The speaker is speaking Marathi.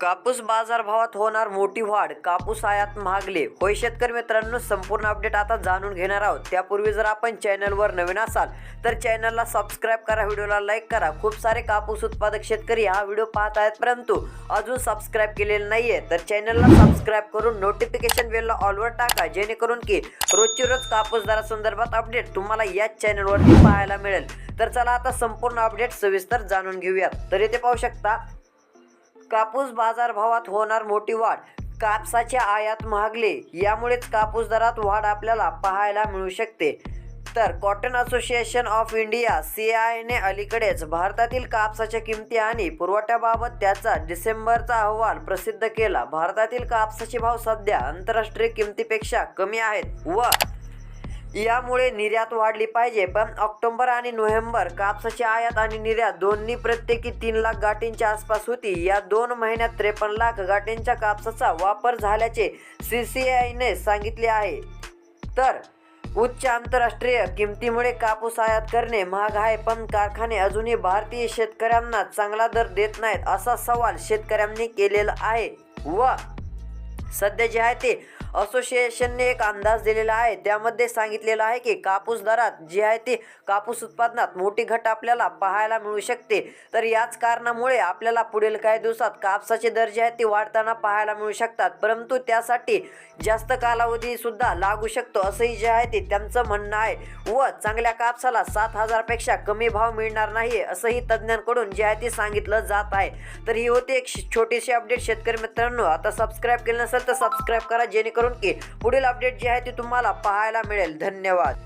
कापूस बाजारभावात होणार मोठी वाढ कापूस आयात महागले. होय शेतकरी मित्रांनो संपूर्ण अपडेट आता जाणून घेणार आहोत. त्यापूर्वी जर आपण चॅनलवर नवीन असाल तर चॅनलला सबस्क्राईब करा व्हिडिओला लाईक करा. खूप सारे कापूस उत्पादक शेतकरी हा व्हिडिओ पाहत आहेत परंतु अजून सबस्क्राईब केलेलं नाहीये. तर चॅनलला सबस्क्राईब करून नोटिफिकेशन बेलला ऑलवर टाका जेणेकरून की रोजची रोज कापूस दरासंदर्भात अपडेट तुम्हाला याच चॅनलवरती पाहायला मिळेल. तर चला आता संपूर्ण अपडेट सविस्तर जाणून घेऊयात. तर इथे पाहू शकता कापूस बाजारभावात होणार मोठी वाढ. कापसाचे आयात महागले यामुळेच कापूस दरात वाढ आपल्याला पाहायला मिळू शकते. तर Cotton Association of India C आयने अलीकडेच भारतातील कापसाच्या किमती आणि पुरवठ्याबाबत त्याचा डिसेंबरचा अहवाल प्रसिद्ध केला. भारतातील कापसाचे भाव सध्या आंतरराष्ट्रीय किमतीपेक्षा कमी आहेत व यामुळे निर्यात वाढली पाहिजे. पण ऑक्टोबर आणि नोव्हेंबर कापसाची आयात आणि निर्यात दोन्ही प्रत्येकी तीन लाख गाठींच्या आसपास होती. या दोन महिन्यात त्रेपन्न लाख गाठींच्या कापसाचा वापर झाल्याचे सी सी आयने सांगितले आहे. तर उच्च आंतरराष्ट्रीय किमतीमुळे कापूस आयात करणे महाग आहे पण कारखाने अजूनही भारतीय शेतकऱ्यांना चांगला दर देत नाहीत असा सवाल शेतकऱ्यांनी केलेला आहे व सध्या जे आहे ते असोसिएशनने एक अंदाज दिलेला आहे. त्यामध्ये सांगितलेलं आहे की कापूस दरात जे आहे ते कापूस उत्पादनात मोठी घट आपल्याला पाहायला मिळू शकते. तर याच कारणामुळे आपल्याला पुढील काही दिवसात कापसाचे दर जे आहेत ते वाढताना पाहायला मिळू शकतात. परंतु त्यासाठी जास्त कालावधी सुद्धा लागू शकतो असंही जे आहे ते त्यांचं म्हणणं आहे. व चांगल्या कापसाला सात हजारपेक्षा कमी भाव मिळणार नाही असंही तज्ज्ञांकडून जे आहे ते सांगितलं जात आहे. तर ही होती एक छोटीशी अपडेट. शेतकरी मित्रांनो आता सबस्क्राईब केलं नसेल तर सबस्क्राईब करा जेणेकरून करून की पुढील अपडेट जे आहे ते तुम्हाला पाहायला मिळेल. धन्यवाद.